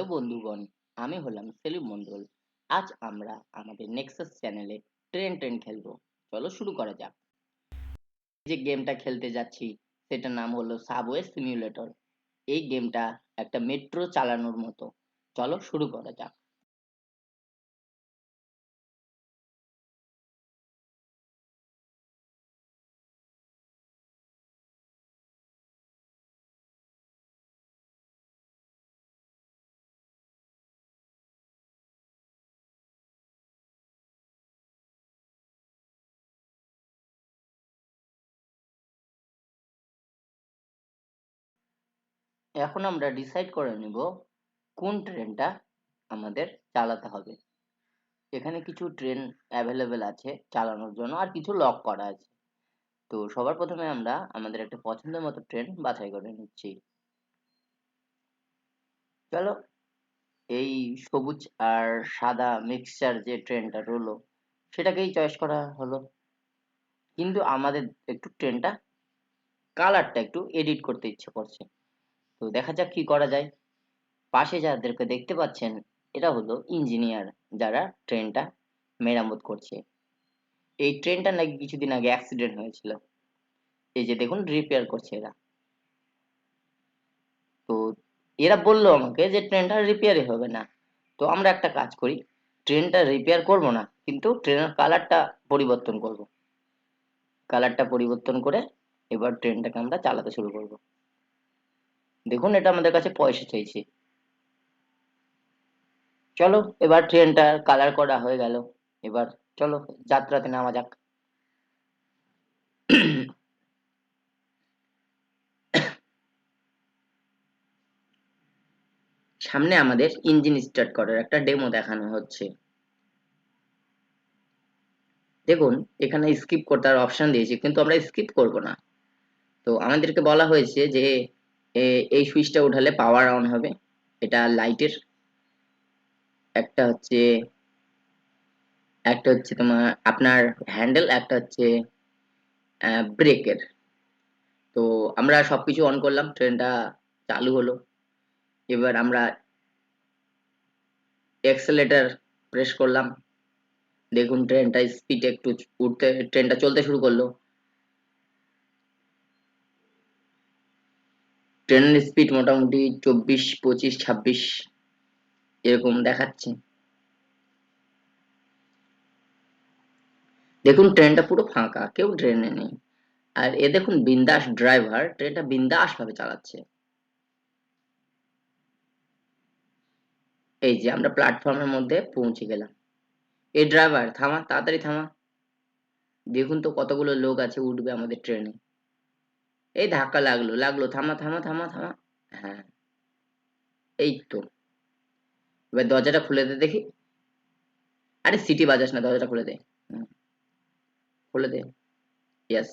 Hello বন্ধুগণ, আমি হলাম সেলিম মন্ডল আজ আমরা আমাদের নেক্সাস চ্যানেলে ট্রেন ট্রেন খেলব। চলো শুরু করা যাক। যে গেমটা খেলতে যাচ্ছি, সেটার নাম হলো সাবওয়ে সিমিউলেটর এই গেমটা একটা মেট্রো চালানোর মতো। চলো শুরু করা যাক। এখন আমরা ডিসাইড করে নিব কোন ট্রেনটা আমাদের চালাতে হবে। এখানে কিছু ট্রেন অ্যাভেলেবেল আছে চালানোর জন্য আর কিছু লক করা আছে। তো সবার প্রথমে আমরা আমাদের একটা পছন্দের মতো ট্রেন বাছাই করে নিচ্ছি। চলো, এই সবুজ আর সাদা মিক্সচার যে ট্রেনটা রলো সেটাকেই চয়েস করা হলো। কিন্তু আমাদের একটু ট্রেনটা কালারটা একটু এডিট করতে ইচ্ছে করছে। তো দেখা যাক কি করা যায়। পাশে যাদেরকে দেখতে পাচ্ছেন, এরা হলো ইঞ্জিনিয়ার যারা ট্রেনটা মেরামত করছে। এই ট্রেনটা নাকি কিছুদিন আগে অ্যাক্সিডেন্ট হয়েছিল। এই যে দেখুন রিপেয়ার করছে এরা। তো এরা বলল আমাকে যে ট্রেনটা রিপেয়ারই হবে না। তো আমরা একটা কাজ করি, ট্রেনটা রিপেয়ার করব না, কিন্তু ট্রেনের কালারটা পরিবর্তন করব। কালারটা পরিবর্তন করে এবার ট্রেনটাকে আমরা চালাতে শুরু করব। দেখুন, এটা আমাদের কাছে পয়সা চাইছে। চলো, এবার ট্রেনটা কালার করা হয়ে গেল। এবার চলো, যাত্রাতে নামা যাক। সামনে আমাদের ইঞ্জিন স্টার্ট করার একটা ডেমো দেখানো হচ্ছে। দেখুন, এখানে স্কিপ করতে আর অপশন দিয়েছি, কিন্তু আমরা স্কিপ করব না। তো আমাদেরকে বলা হয়েছে যে এই সুইচটা উঠালে পাওয়ার অন হবে। এটা লাইটের একটা হচ্ছে একটা হচ্ছে তোমার, আপনার হ্যান্ডেল একটা হচ্ছে ব্রেকের তো আমরা সবকিছু অন করলাম ট্রেনটা চালু হলো। এবার আমরা এক্সেলেটার প্রেস করলাম। দেখুন ট্রেনটা স্পিড একটু উঠতে ট্রেনটা চলতে শুরু করল। ট্রেনের স্পিড মোটামুটি চব্বিশ, পঁচিশ, ছাব্বিশ এরকম দেখাচ্ছে। দেখুন ট্রেনটা পুরো ফাঁকা, কেউ ট্রেনে নেই। আর এ দেখুন, বিন্দাস ড্রাইভার ট্রেনটা বিন্দাস ভাবে চালাচ্ছে। এই যে, আমরা প্ল্যাটফর্মের মধ্যে পৌঁছে গেলাম। এই ড্রাইভার থামা, তাড়াতাড়ি থামা। দেখুন তো কতগুলো লোক আছে, উঠবে আমাদের ট্রেনে এই ধাক্কা লাগল লাগল, থামা থামা থামা থামা। হ্যাঁ। এই তো। এবার দরজাটা খুলে দে দেখি। আরে সিটি বাজাস না, দরজাটা খুলে দে। খুলে দে। ইয়াস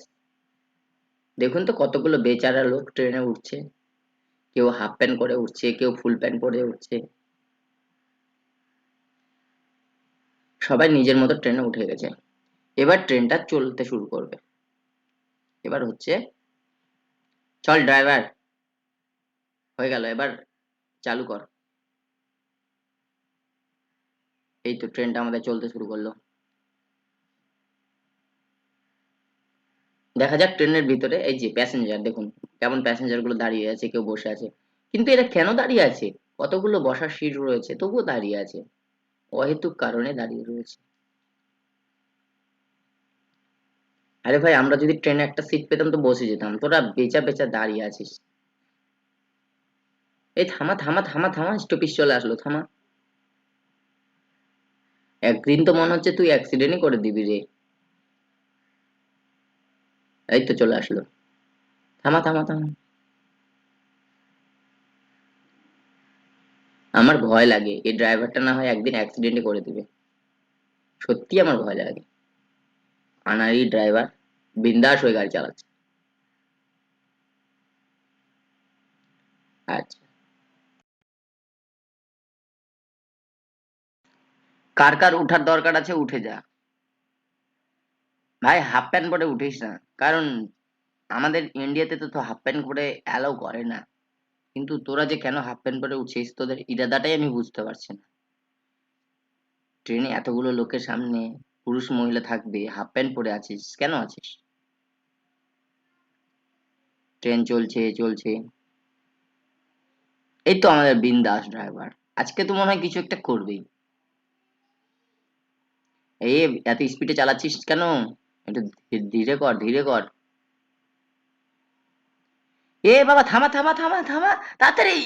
দেখুন তো কতগুলো বেচারা লোক ট্রেনে উঠছে। কেউ হাফ প্যান্ট করে উঠছে, কেউ ফুল প্যান্ট পরে উঠছে। সবাই নিজের মতো ট্রেনে উঠে গেছে। এবার ট্রেনটা চলতে শুরু করবে। এবার হচ্ছে চল ড্রাইভার হয়ে গেল, এবার চালু কর। এই তো ট্রেনটা আমাদের চলতে শুরু করল। দেখা যাক ট্রেনের ভিতরে, এই যে প্যাসেঞ্জার দেখুন কেমন প্যাসেঞ্জারগুলো দাঁড়িয়ে আছে, কেউ বসে আছে। কিন্তু এরা কেন দাঁড়িয়ে আছে? কতগুলো বসার সিট রয়েছে? তবুও দাঁড়িয়ে আছে। অহেতুক কারণে দাঁড়িয়ে রয়েছে। আরে ভাই, আমরা যদি ট্রেনে একটা সিট পেতাম তো বসে যেতাম। তোরা বেচা বেচা দাঁড়িয়ে আছিস। এই থামা থামা থামা থামা স্টপিস চলে আসলো, থামা। একদিন তো মনে হচ্ছে তুই অ্যাক্সিডেন্টই করে দিবি রে। এই তো চলে আসলো। থামা থামা থামা। আমার ভয় লাগে, এই ড্রাইভারটা না হয় একদিন অ্যাক্সিডেন্টই করে দিবে। সত্যি আমার ভয় লাগে। আনারি ড্রাইভার বিন্দাস হয়ে গাড়ি চালাচ্ছে। আচ্ছা। কার কার উঠার দরকার আছে উঠে যা। ভাই হাফ প্যান্ট পরে উঠিস না। কারণ আমাদের ইন্ডিয়াতে তো তো হাফ প্যান্ট পরে অ্যালাউ করে না। কিন্তু তোরা যে কেন হাফ প্যান্ট পরে উঠছিস, তোদের ইরাদাটাই আমি বুঝতে পারছি না। ট্রেনে এতগুলো লোকের সামনে পুরুষ মহিলা থাকবে হাফ প্যান্ট পরে আছিস, কেন আছিস? ট্রেন চলছে চলছে। এই তো আমাদের বিন্দাস ড্রাইভার আজকে তো মনে হয় কিছু একটা করবেই। এই এত স্পিডে চালাচ্ছিস কেন? একটু ধীরে কর ধীরে কর। এ বাবা, থামা থামা থামা থামা, তাড়াতাড়ি।